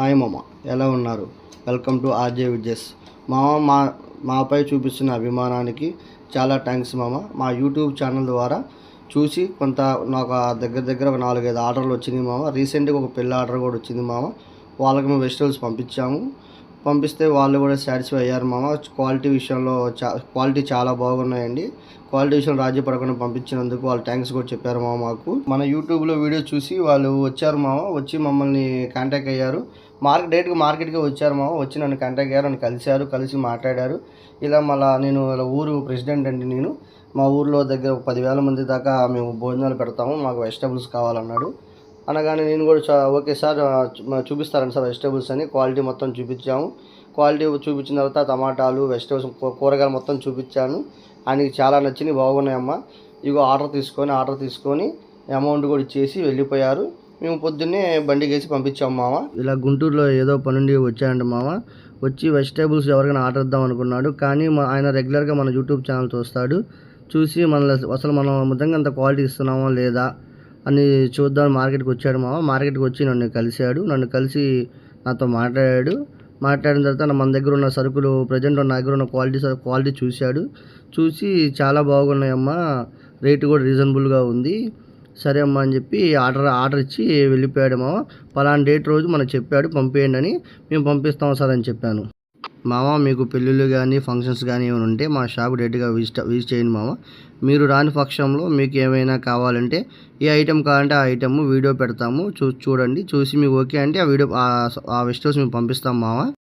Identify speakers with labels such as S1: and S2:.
S1: Hi మామ ఎలా ఉన్నారు? వెల్కమ్ టు ఆర్జే విజయస్ మామ మా మాపై చూపిస్తున్న అభిమానానికి చాలా థ్యాంక్స్ మామ. మా యూట్యూబ్ ఛానల్ ద్వారా చూసి కొంత నాకు ఆ దగ్గర దగ్గర ఒక నాలుగైదు ఆర్డర్లు వచ్చింది మామ. రీసెంట్గా ఒక పెళ్ళి ఆర్డర్ కూడా వచ్చింది మామ. వాళ్ళకి మేము వెజిటబుల్స్ పంపించాము. పంపిస్తే వాళ్ళు కూడా సాటిస్ఫై అయ్యారు మామ. క్వాలిటీ విషయంలో చా క్వాలిటీ చాలా బాగున్నాయండి. క్వాలిటీ విషయంలో రాజీ పడకుండా పంపించినందుకు వాళ్ళు థ్యాంక్స్ కూడా చెప్పారు మామ మాకు. మన యూట్యూబ్లో వీడియో చూసి వాళ్ళు వచ్చారు మామ వచ్చి మమ్మల్ని కాంటాక్ట్ అయ్యారు. మార్కెట్ డైరెక్ట్గా మార్కెట్కి వచ్చారు మామ వచ్చి నన్ను కాంటాక్ట్ అయ్యారు నన్ను కలిశారు కలిసి మాట్లాడారు. ఇలా మళ్ళీ నేను ఇలా ఊరు ప్రెసిడెంట్ అండి నేను. మా ఊర్లో దగ్గర పదివేల మంది దాకా మేము భోజనాలు పెడతాము మాకు వెజిటబుల్స్ కావాలన్నాడు. అనగానే నేను కూడా చా ఓకే సార్ చూపిస్తారండి సార్ వెజిటేబుల్స్ అని. క్వాలిటీ మొత్తం చూపించాము. క్వాలిటీ చూపించిన తర్వాత టమాటాలు వెజిటేబుల్స్ కూరగాయలు మొత్తం చూపించాను. ఆయనకి చాలా నచ్చినాయి బాగున్నాయమ్మా. ఇగో ఆర్డర్ తీసుకొని ఆర్డర్ తీసుకొని అమౌంట్ కూడా ఇచ్చేసి వెళ్ళిపోయారు. మేము పొద్దున్నే బండికి వేసి పంపించాము మామ. ఇలా గుంటూరులో ఏదో పనుండి వచ్చాయండి మామ. వచ్చి వెజిటేబుల్స్ ఎవరికైనా ఆర్డర్ ఇద్దాం అనుకున్నాడు. కానీ మా ఆయన రెగ్యులర్గా మన యూట్యూబ్ ఛానల్ చూస్తాడు. చూసి మన అసలు మనం నిజంగా అంత క్వాలిటీ ఇస్తున్నామా లేదా అని చూద్దాం మార్కెట్కి వచ్చాడు మామ. మార్కెట్కి వచ్చి నన్ను కలిశాడు. నన్ను కలిసి నాతో మాట్లాడాడు. మాట్లాడిన తర్వాత మన దగ్గర ఉన్న సరుకులు ప్రజెంట్ నా దగ్గర ఉన్న క్వాలిటీ క్వాలిటీ చూశాడు. చూసి చాలా బాగున్నాయమ్మా. రేటు కూడా రీజనబుల్గా ఉంది. సరే అమ్మా అని చెప్పి ఆర్డర్ ఆర్డర్ ఇచ్చి వెళ్ళిపోయాడు మామ. పలానా డేట్ రోజు మనకు చెప్పాడు పంపేయండి అని. మేము పంపిస్తాం సార్ అని చెప్పాను. మామ మీకు పెళ్ళిళ్ళు కానీ ఫంక్షన్స్ కానీ ఏమైనా ఉంటే మా షాప్ డైరెక్ట్గా విజిట్ విజిట్ చేయండి మామ మీరు రాని పక్షంలో మీకు ఏమైనా కావాలంటే ఏ ఐటెం కావాలంటే ఆ ఐటెం వీడియో పెడతాము. చూ చూడండి. చూసి మీకు ఓకే అంటే ఆ వీడియో ఆ వెజిటేబుల్స్ మేము పంపిస్తాం మామ